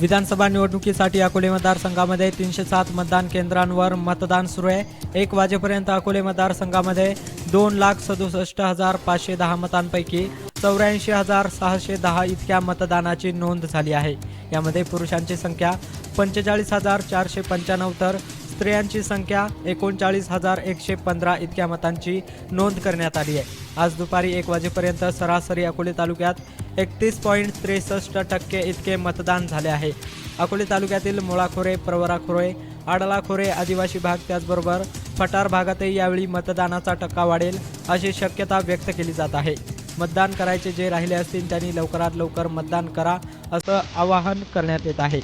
विधानसभा निवडणुकीसाठी अकोले मतदारसंघामध्ये तीनशे सात मतदान केंद्रांवर मतदान सुरू आहे. एक वाजेपर्यंत अकोले मतदारसंघामध्ये दोन लाख सदुसष्ट हजार पाचशे दहा मतांपैकी चौऱ्याऐंशी हजार सहाशे दहा इतक्या मतदानाची नोंद झाली आहे. यामध्ये पुरुषांची संख्या पंचेचाळीस हजार चारशे पंच्याण्णव तर स्त्रियांची संख्या एकोणचाळीस हजार एकशे पंधरा इतक्या मतांची नोंद करण्यात आली आहे. आज दुपारी एक वाजेपर्यंत सरासरी अकोले तालुक्यात एकतीस पॉईंट त्रेसष्ट टक्के इतके मतदान झाले आहे. अकोले तालुक्यातील मुळाखोरे प्रवराखोरे आडलाखोरे आदिवासी भाग त्याचबरोबर फटार भागातही यावेळी मतदानाचा टक्का वाढेल अशी शक्यता व्यक्त केली जात आहे. मतदान करायचे जे राहिले असतील त्यांनी लवकरात लवकर मतदान करा असं आवाहन करण्यात येत आहे.